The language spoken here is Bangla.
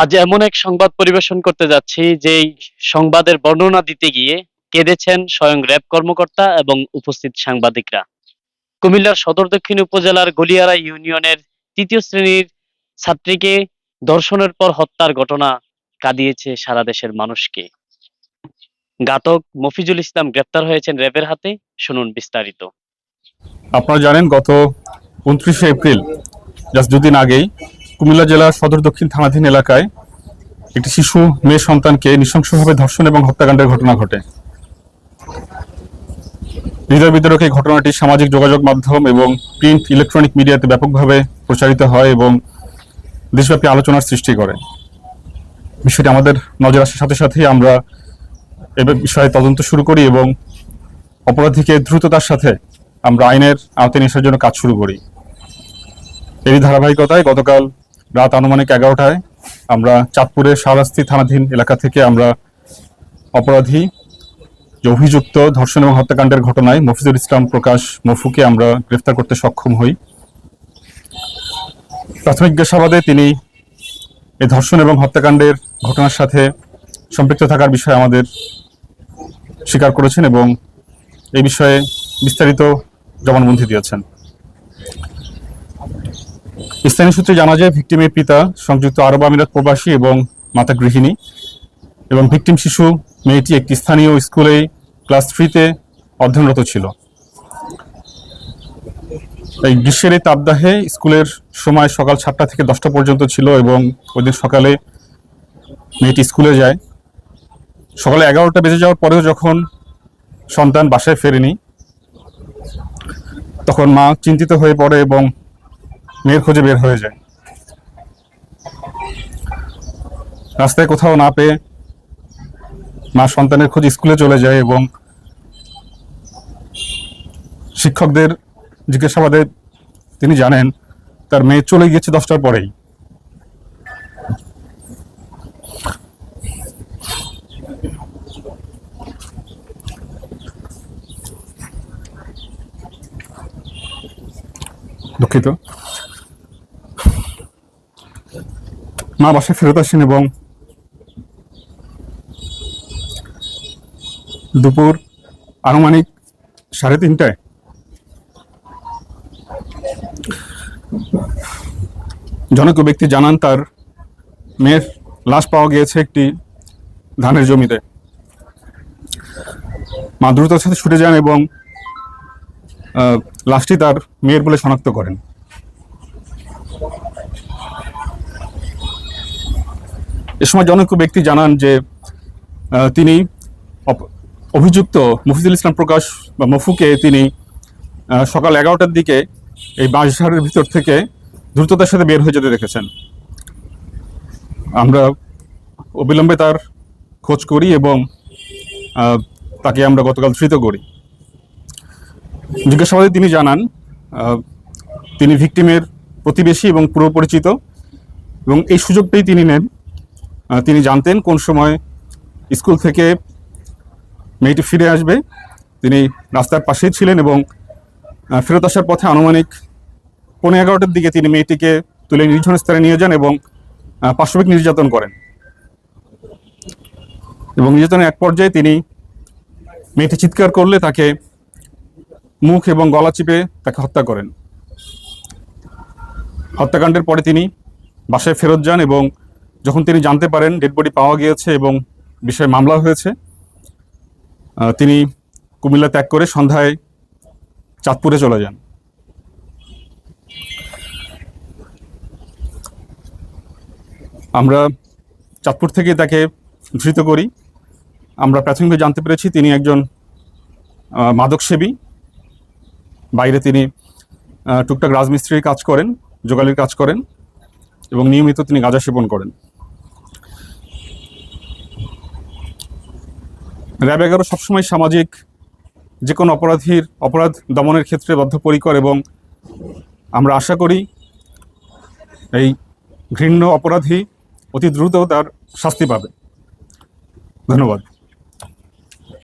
আজ এমন এক সংবাদ পরিবেশন করতে যাচ্ছি, যেই সংবাদের বর্ণনা দিতে গিয়ে কেঁদেছেন স্বয়ং র্যাব কর্মকর্তা এবং উপস্থিত সাংবাদিকরা। কুমিল্লার সদর দক্ষিণ উপজেলার গলিয়ারা ইউনিয়নের তৃতীয় শ্রেণির ছাত্রীকে ধর্ষণের পর হত্যার ঘটনা কাঁদিয়েছে সারা দেশের মানুষকে। ঘাতক মফিজুল ইসলাম গ্রেপ্তার হয়েছেন র্যাবের হাতে, শুনুন বিস্তারিত। আপনারা জানেন, গত উনত্রিশে এপ্রিল, জাস্ট দুদিন আগেই কুমিল্লা জেলার সদর দক্ষিণ থানাধীন এলাকায় একটি শিশু মেয়ে সন্তানকে নৃশংসভাবে ধর্ষণ এবং হত্যাকাণ্ডের ঘটনা ঘটে। হৃদয় বিতরক এই ঘটনাটি সামাজিক যোগাযোগ মাধ্যম এবং প্রিন্ট ইলেকট্রনিক মিডিয়াতে ব্যাপকভাবে প্রচারিত হয় এবং দেশব্যাপী আলোচনার সৃষ্টি করে। বিষয়টি আমাদের নজর আসার সাথে সাথেই আমরা এ বিষয়ে তদন্ত শুরু করি এবং অপরাধীকে দ্রুততার সাথে আমরা আইনের আওতায় নিয়ে আসার জন্য কাজ শুরু করি। এরই ধারাবাহিকতায় গতকাল রাত আনুমানিক এগারোটায় আমরা চাঁদপুরের শাহরাস্তি থানাধীন এলাকা থেকে আমরা অপরাধী অভিযুক্ত ধর্ষণ এবং হত্যাকাণ্ডের ঘটনায় মফিজুল ইসলাম প্রকাশ মফুকে আমরা গ্রেফতার করতে সক্ষম হই। প্রাথমিক জিজ্ঞাসাবাদে তিনি এই ধর্ষণ এবং হত্যাকাণ্ডের ঘটনার সাথে সম্পৃক্ত থাকার বিষয়ে আমাদের স্বীকার করেছেন এবং এই বিষয়ে বিস্তারিত জবানবন্দি দিয়েছেন। স্থানীয় সূত্রে জানা যায় ভিকটিমের পিতা সংযুক্ত আরব আমিরাত প্রবাসী এবং মাতা গৃহিণী এবং ভিকটিম শিশু মেয়েটি একটি স্থানীয় স্কুলে ক্লাস থ্রিতে অধ্যয়নরত ছিল। এই গ্রীষ্মের এই তাপদাহে স্কুলের সময় সকাল সাতটা থেকে দশটা পর্যন্ত ছিল এবং ওই সকালে মেয়েটি স্কুলে যায়। সকালে এগারোটা বেজে যাওয়ার পরেও যখন সন্তান বাসায় ফেরেনি, তখন মা চিন্তিত হয়ে পড়ে এবং মেয়ের খোঁজে বের হয়ে যায়। রাস্তায় কোথাও না পেয়ে মা সন্তানের খোঁজ স্কুলে চলে যায় এবং শিক্ষকদের জিজ্ঞাসাবাদে তিনি জানেন, তার মেয়ে চলে গিয়েছে দশটার পরেই। দুঃখিত। মা বাসায় ফেরত আসেন এবং দুপুর আনুমানিক সাড়ে তিনটায় জনক ব্যক্তি জানান, তার মেয়ের লাশ পাওয়া গিয়েছে একটি ধানের জমিতে। মা দ্রুততার সাথে ছুটে যান এবং লাশটি তার মেয়ের বলে শনাক্ত করেন। এ সময় জনৈক ব্যক্তি জানান যে তিনি অভিযুক্ত মফিজুল ইসলাম প্রকাশ বা মফুকে তিনি সকাল এগারোটার দিকে এই বাঁশঝাড়ের ভিতর থেকে দ্রুততার সাথে বের হয়ে যেতে দেখেছেন। আমরা অবিলম্বে তার খোঁজ করি এবং তাকে আমরা গতকাল ধৃত করি। জিজ্ঞাসাবাদে তিনি জানান তিনি ভিকটিমের প্রতিবেশী এবং পূর্ব পরিচিত এবং এই সুযোগটাই তিনি নেন তিনি জানতেন কোন সময় স্কুল থেকে মেয়েটি ফিরে আসবে। তিনি রাস্তার পাশেই ছিলেন এবং ফেরত আসার পথে আনুমানিক পনেরো এগারোটার দিকে তিনি মেয়েটিকে তুলে নির্জন স্থানে নিয়ে যান এবং পাশবিক নির্যাতন করেন। এবং নির্যাতনের এক পর্যায়ে তিনি মেয়েটি চিৎকার করলে তাকে মুখ এবং গলা চিপে তাকে হত্যা করেন। হত্যাকাণ্ডের পরে তিনি বাসায় ফেরত যান এবং যখন তিনি জানতে পারেন ডেড বডি পাওয়া গিয়েছে এবং বিষয়ে মামলা হয়েছে তিনি কুমিল্লা ত্যাগ করে সন্ধ্যায় চাঁদপুরে চলে যান। আমরা চাঁদপুর থেকে তাকে ধৃত করি। আমরা প্রাথমিকভাবে জানতে পেরেছি তিনি একজন মাদকসেবী। বাইরে তিনি টুকটাক রাজমিস্ত্রির কাজ করেন, যোগালির কাজ করেন এবং নিয়মিত তিনি গাঁজা সেবন করেন। র্যাব এগারো সবসময় সামাজিক যে কোনো অপরাধীর অপরাধ দমনের ক্ষেত্রে বদ্ধপরিকর এবং আমরা আশা করি এই ঘৃণ্য অপরাধী অতি দ্রুত তার শাস্তি পাবে। ধন্যবাদ।